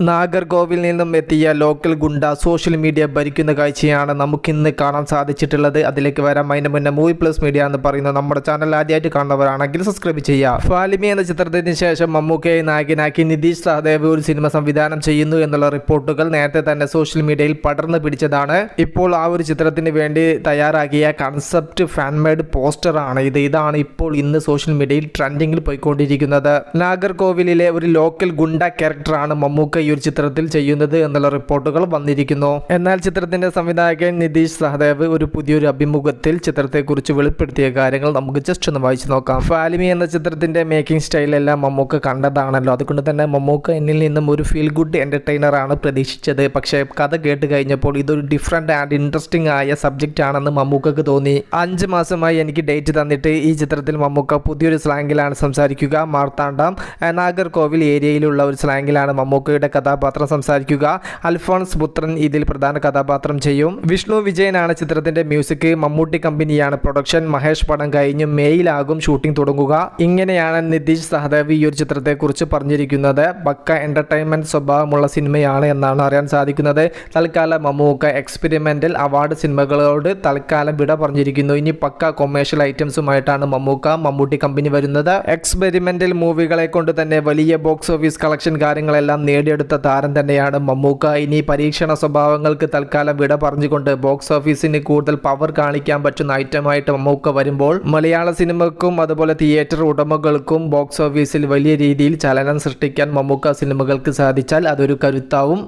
നാഗർകോവിൽ നിന്നും എത്തിയ ലോക്കൽ ഗുണ്ട social media ഭരിക്കുന്ന കാഴ്ചയാണ് നമുക്കിന്ന് കാണാൻ സാധിച്ചിട്ടുള്ളത്. അതിലേക്ക് വരാം. അതിന് മുന്നേ മൂവി പ്ലസ് മീഡിയ എന്ന് പറയുന്ന നമ്മുടെ ചാനൽ ആദ്യമായിട്ട് കാണുന്നവരാണെങ്കിൽ സബ്സ്ക്രൈബ് ചെയ്യുക. ഫാലിമി എന്ന ചിത്രത്തിന് ശേഷം മമ്മൂക്കയെ നായകനാക്കി നിതീഷ് സഹദേവ് ഒരു സിനിമ സംവിധാനം ചെയ്യുന്നു എന്നുള്ള റിപ്പോർട്ടുകൾ നേരത്തെ തന്നെ സോഷ്യൽ മീഡിയയിൽ പടർന്നു പിടിച്ചതാണ്. ഇപ്പോൾ ആ ഒരു ചിത്രത്തിന് വേണ്ടി തയ്യാറാക്കിയ കൺസെപ്റ്റ് ഫാൻമേഡ് പോസ്റ്ററാണ് ഇത്. ഇതാണ് ഇപ്പോൾ ഇന്ന് സോഷ്യൽ മീഡിയയിൽ ട്രെൻഡിങ്ങിൽ പോയിക്കൊണ്ടിരിക്കുന്നത്. നാഗർകോവിലിലെ ഒരു ലോക്കൽ ഗുണ്ട ക്യാരക്ടറാണ് മമ്മൂക്ക ഈ ഒരു ചിത്രത്തിൽ ചെയ്യുന്നത് എന്നുള്ള റിപ്പോർട്ടുകൾ വന്നിരിക്കുന്നു. എന്നാൽ ചിത്രത്തിന്റെ സംവിധായകൻ നിതീഷ് സഹദേവ് ഒരു പുതിയൊരു അഭിമുഖത്തിൽ ചിത്രത്തെക്കുറിച്ച് വെളിപ്പെടുത്തിയ കാര്യങ്ങൾ നമുക്ക് ജസ്റ്റ് ഒന്ന് വായിച്ചു നോക്കാം. ഫാലിമി എന്ന ചിത്രത്തിന്റെ മേക്കിംഗ് സ്റ്റൈലെല്ലാം മമ്മൂക്ക കണ്ടതാണല്ലോ. അതുകൊണ്ട് തന്നെ മമ്മൂക്ക എന്നിൽ നിന്നും ഒരു ഫീൽ ഗുഡ് എന്റർടൈനർ ആണ് പ്രതീക്ഷിച്ചത്. പക്ഷേ കഥ കേട്ട് കഴിഞ്ഞപ്പോൾ ഇതൊരു ഡിഫറെന്റ് ആൻഡ് ഇൻട്രസ്റ്റിംഗ് ആയ സബ്ജക്റ്റ് ആണെന്ന് മമ്മൂക്കക്ക് തോന്നി. അഞ്ച് മാസമായി എനിക്ക് ഡേറ്റ് തന്നിട്ട് ഈ ചിത്രത്തിൽ മമ്മൂക്ക പുതിയൊരു സ്ലാങ്ങിലാണ് സംസാരിക്കുക. മാർത്താണ്ഡം നാഗർകോവിൽ ഏരിയയിലുള്ള ഒരു സ്ലാങ്ങിലാണ് മമ്മൂക്കയുടെ കഥാപാത്രം സംസാരിക്കുക. അൽഫോൺസ് പുത്രൻ ഇതിൽ പ്രധാന കഥാപാത്രം ചെയ്യും. വിഷ്ണു വിജയനാണ് ചിത്രത്തിന്റെ മ്യൂസിക്. മമ്മൂട്ടി കമ്പനിയാണ് പ്രൊഡക്ഷൻ. മഹേഷ് പടം കഴിഞ്ഞ് മേയിലാകും ഷൂട്ടിംഗ് തുടങ്ങുക. ഇങ്ങനെയാണ് നിതീഷ് സഹദേവ് ഈ ഒരു ചിത്രത്തെക്കുറിച്ച് പറഞ്ഞിരിക്കുന്നത്. പക്ക എന്റർടൈൻമെന്റ് സ്വഭാവമുള്ള സിനിമയാണ് എന്നാണ് അറിയാൻ സാധിക്കുന്നത്. തൽക്കാലം മമ്മൂക്ക എക്സ്പെരിമെന്റൽ അവാർഡ് സിനിമകളോട് തൽക്കാലം വിട പറഞ്ഞിരിക്കുന്നു. ഇനി പക്ക കൊമേഴ്ഷ്യൽ ഐറ്റംസുമായിട്ടാണ് മമ്മൂക്ക മമ്മൂട്ടി കമ്പനി വരുന്നത്. എക്സ്പെരിമെന്റൽ മൂവികളെ കൊണ്ട് തന്നെ വലിയ ബോക്സ് ഓഫീസ് കളക്ഷൻ കാര്യങ്ങളെല്ലാം നേടിയെടുത്ത താരം തന്നെയാണ് മമ്മൂക്ക. ഇനി പരീക്ഷണ സ്വഭാവങ്ങൾക്ക് തൽക്കാലം വിട പറഞ്ഞുകൊണ്ട് ബോക്സ് ഓഫീസിന് കൂടുതൽ പവർ കാണിക്കാൻ പറ്റുന്ന ഐറ്റമായിട്ട് മമ്മൂക്ക വരുമ്പോൾ മലയാള സിനിമക്കും അതുപോലെ തിയേറ്റർ ഉടമകൾക്കും ബോക്സ് ഓഫീസിൽ വലിയ രീതിയിൽ ചലനം സൃഷ്ടിക്കാൻ മമ്മൂക്ക സിനിമകൾക്ക് സാധിച്ചാൽ അതൊരു കരുത്താവും.